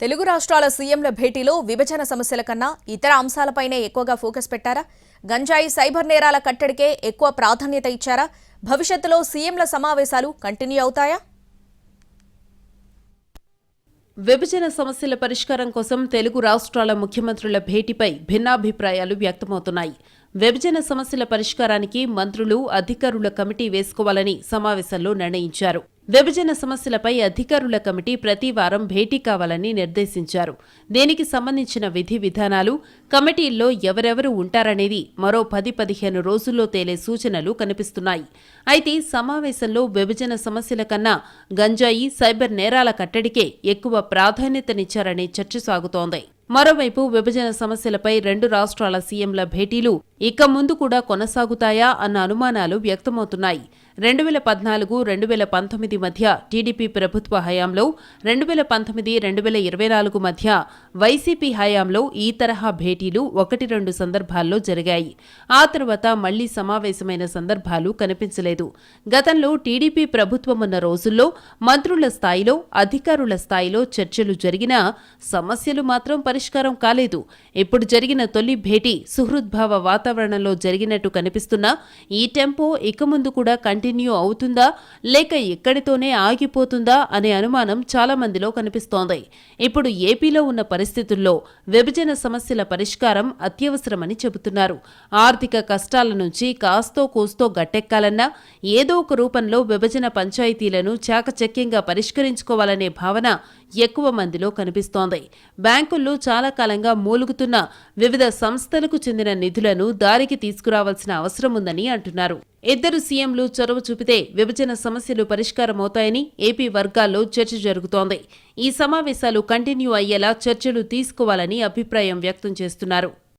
తెలుగు రాష్ట్రాల సీఎంల భేటీలో విభజన సమస్యల కన్నా ఇతర అంశాలపైనే ఎక్కువగా ఫోకస్ పెట్టారా? గంజాయి సైబర్ నేరాల కట్టడికే ఎక్కువ ప్రాధాన్యత ఇచ్చారా? భవిష్యత్తులో సీఎంల సమావేశాలు కంటిన్యూ అవుతాయా? విభజన సమస్యల పరిష్కారం కోసం తెలుగు రాష్ట్రాల ముఖ్యమంత్రుల భేటీపై భిన్నాభిప్రాయాలు వ్యక్తమవుతున్నాయి. విభజన సమస్యల పరిష్కారానికి మంత్రులు అధికారుల కమిటీ వేసుకోవాలని సమావేశంలో నిర్ణయించారు. విభజన సమస్యలపై అధికారుల కమిటీ ప్రతి వారం భేటీ కావాలని నిర్దేశించారు. దీనికి సంబంధించిన విధి విధానాలు కమిటీల్లో ఎవరెవరు ఉంటారనేది మరో పది పదిహేను రోజుల్లో తేలే సూచనలు కనిపిస్తున్నాయి. అయితే సమావేశంలో విభజన సమస్యల కన్నా గంజాయి సైబర్ నేరాల కట్టడికే ఎక్కువ ప్రాధాన్యతనిచ్చారనే చర్చ సాగుతోంది. మరోవైపు విభజన సమస్యలపై రెండు రాష్ట్రాల సీఎంల భేటీలు ఇక ముందు కూడా కొనసాగుతాయా అన్న అనుమానాలు వ్యక్తమవుతున్నాయి. రెండు వేల పద్నాలుగు రెండు వేల పంతొమ్మిది మధ్య టీడీపీ ప్రభుత్వ హయాంలో రెండు వేల పంతొమ్మిది రెండు వేల ఇరవై నాలుగు మధ్య వైసీపీ హయాంలో ఈ తరహా భేటీలు ఒకటి రెండు సందర్భాల్లో జరిగాయి. ఆ తర్వాత మళ్ళీ సమావేశమైన సందర్భాలు కనిపించలేదు. గతంలో టీడీపీ ప్రభుత్వం ఉన్న రోజుల్లో మంత్రుల స్థాయిలో అధికారుల స్థాయిలో చర్చలు జరిగినా సమస్యలు మాత్రం పరిష్కారం కాలేదు. ఇప్పుడు జరిగిన తొలి భేటీ సుహృద్భావ వాతావరణంలో జరిగినట్టు కనిపిస్తున్నా ఈ టెంపో ఇక ముందు కూడా కంటిన్యూ అవుతుందా? లేక ఇక్కడితోనే ఆగిపోతుందా? అనే అనుమానం చాలా మందిలో కనిపిస్తోంది. ఇప్పుడు ఏపీలో ఉన్న పరిస్థితుల్లో విభజన సమస్యల పరిష్కారం అత్యవసరమని చెబుతున్నారు. ఆర్థిక కష్టాల నుంచి కాస్తో కూస్తో గట్టెక్కాలన్నా ఏదో ఒక రూపంలో విభజన పంచాయతీలను చాకచక్యంగా పరిష్కరించుకోవాలనే భావన ఎక్కువ మందిలో కనిపిస్తోంది. బ్యాంకుల్లో చాలా కాలంగా మూలుగుతున్న వివిధ సంస్థలకు చెందిన నిధులను దారికి తీసుకురావాల్సిన అవసరం ఉందని అంటున్నారు. ఇద్దరు సీఎంలు చొరవ చూపితే విభజన సమస్యలు పరిష్కారమవుతాయని ఏపీ వర్గాల్లో చర్చ జరుగుతోంది. ఈ సమావేశాలు కంటిన్యూ అయ్యేలా చర్చలు తీసుకోవాలని అభిప్రాయం వ్యక్తం చేస్తున్నారు.